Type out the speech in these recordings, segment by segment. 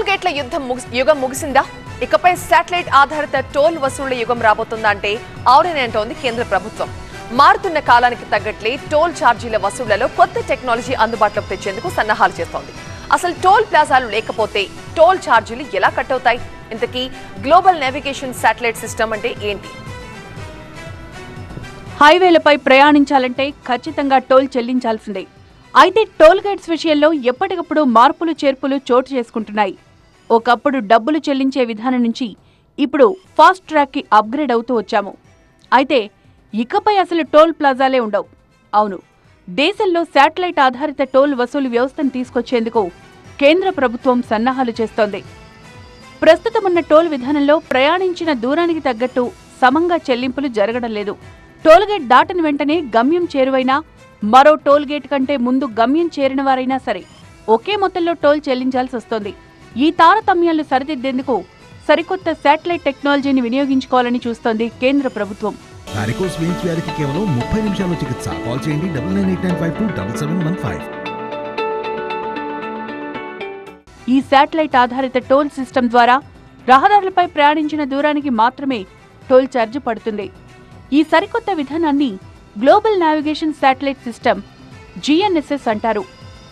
Toll గేట్ల యుద్ధం యుగం ముగిసిందా? ఇకపై శాటిలైట్ ఆధారిత టోల్ వసూళ్ళ యుగం రాబోతుందా అంటే అంటోంది కేంద్ర ప్రభుత్వం. మారుతున్న కాలానికి తగ్గట్లే టోల్ ఛార్జీల వసూళ్ళలో కొత్త టెక్నాలజీ అందుబాటులోకి తెచ్చేందుకు సన్నాహాలు చేస్తోంది. అసలు టోల్ ప్లాజాలు లేకపోతే టోల్ ఛార్జీలు ఎలా కట్ అవుతాయి ఇంతకీ గ్లోబల్ నావిగేషన్ శాటిలైట్ సిస్టమ్ అంటే ఏంటి? హైవేలపై ప్రయాణించాలంటే ఖచ్చితంగా టోల్ చెల్లించాల్సిందే. అయితే టోల్ గేట్స్ విషయంలో ఎప్పటికప్పుడు మార్పులు చేర్పులు చోటు చేసుకుంటున్నాయి. ఒకప్పుడు డబ్బులు చెల్లించే విధానం నుంచి ఇప్పుడు ఫాస్ట్ ట్రాక్కి అప్గ్రేడ్ అవుతూ వచ్చాము. అయితే ఇకపై అసలు టోల్ ప్లాజాలే ఉండవు. అవును దేశంలో శాటిలైట్ ఆధారిత టోల్ వసూలు వ్యవస్థను తీసుకొచ్చేందుకు కేంద్ర ప్రభుత్వం సన్నాహాలు చేస్తోంది. ప్రస్తుతమున్న టోల్ విధానంలో ప్రయాణించిన దూరానికి తగ్గట్టు సమంగా చెల్లింపులు జరగడం లేదు. టోల్గేట్ దాటిన వెంటనే గమ్యం చేరువైనా మరో టోల్గేట్ కంటే ముందు గమ్యం చేరిన వారైనా సరే ఒకే మొత్తంలో టోల్ చెల్లించాల్సి వస్తోంది ఈ తారతమ్యాలు సరిదిద్దేందుకు సరికొత్త శాటిలైట్ టెక్నాలజీని వినియోగించుకోవాలని చూస్తోంది కేంద్ర ప్రభుత్వం. వారికోస్ వెయిన్స్ వ్యాధికి కేవలం ముప్పై నిమిషాల్లో చికిత్స. కాల్ చేయండి double nine eight nine five two double seven one five ఈ శాటిలైట్ ఆధారిత టోల్ సిస్టమ్ ద్వారా రహదారులపై ప్రయాణించిన దూరానికి మాత్రమే టోల్ ఛార్జ్ పడుతుంది. ఈ సరికొత్త విధానాన్ని global navigation satellite system GNSS అంటారు.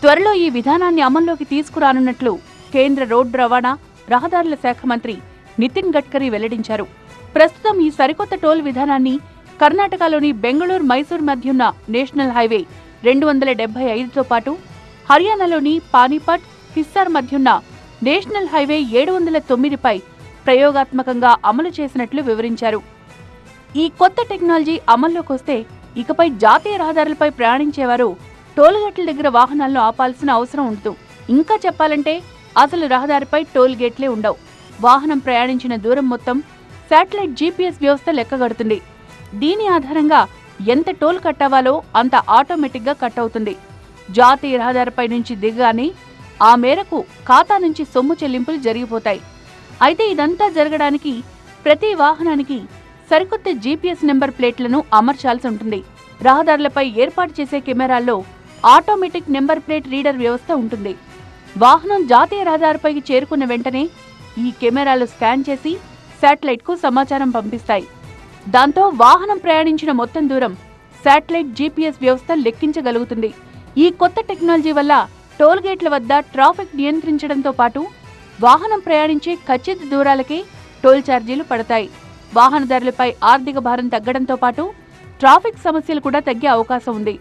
త్వరలో ఈ విధానాన్ని అమల్లోకి తీసుకురానున్నట్లు కేంద్ర రోడ్డు రవాణా రహదారుల శాఖ మంత్రి నితిన్ గడ్కరీ వెల్లడించారు. ప్రస్తుతం ఈ సరికొత్త టోల్ విధానాన్ని కర్ణాటకలోని బెంగళూరు మైసూర్ మధ్యున్న నేషనల్ హైవే రెండు వందల డెబ్బై ఐదుతో పాటు హర్యానాలోని పానీపట్ హిస్సార్ మధ్యున్న నేషనల్ హైవే ఏడు వందల తొమ్మిదిపై ప్రయోగాత్మకంగా అమలు చేసినట్లు వివరించారు. ఈ కొత్త టెక్నాలజీ అమల్లోకి వస్తే ఇకపై జాతీయ రహదారులపై ప్రయాణించేవారు టోల్గేట్ల దగ్గర వాహనాలను ఆపాల్సిన అవసరం ఉండదు. ఇంకా చెప్పాలంటే అసలు రహదారిపై టోల్ గేట్లే ఉండవు. వాహనం ప్రయాణించిన దూరం మొత్తం శాటిలైట్ జీపీఎస్ వ్యవస్థ లెక్కగడుతుంది దీని ఆధారంగా ఎంత టోల్ కట్ అవ్వాలో అంత ఆటోమేటిక్గా కట్ అవుతుంది జాతీయ రహదారిపై నుంచి దిగగానే ఆ మేరకు ఖాతా నుంచి సొమ్ము చెల్లింపులు జరిగిపోతాయి. అయితే ఇదంతా జరగడానికి ప్రతి వాహనానికి సరికొత్త జీపీఎస్ నెంబర్ ప్లేట్లను అమర్చాల్సి ఉంటుంది. రహదారులపై ఏర్పాటు చేసే కెమెరాల్లో ఆటోమేటిక్ నెంబర్ ప్లేట్ రీడర్ వ్యవస్థ ఉంటుంది. వాహనం జాతీయ రహదారిపైకి చేరుకున్న వెంటనే ఈ కెమెరాలు స్కాన్ చేసి శాటిలైట్కు సమాచారం పంపిస్తాయి. దాంతో వాహనం ప్రయాణించిన మొత్తం దూరం శాటిలైట్ జీపీఎస్ వ్యవస్థ లెక్కించగలుగుతుంది. ఈ కొత్త టెక్నాలజీ వల్ల టోల్ గేట్ల వద్ద ట్రాఫిక్ నియంత్రించడంతో పాటు వాహనం ప్రయాణించే ఖచ్చిత దూరాలకే టోల్ ఛార్జీలు పడతాయి. వాహనదారులపై ఆర్థిక భారం తగ్గడంతో పాటు ట్రాఫిక్ సమస్యలు కూడా తగ్గే అవకాశం ఉంది.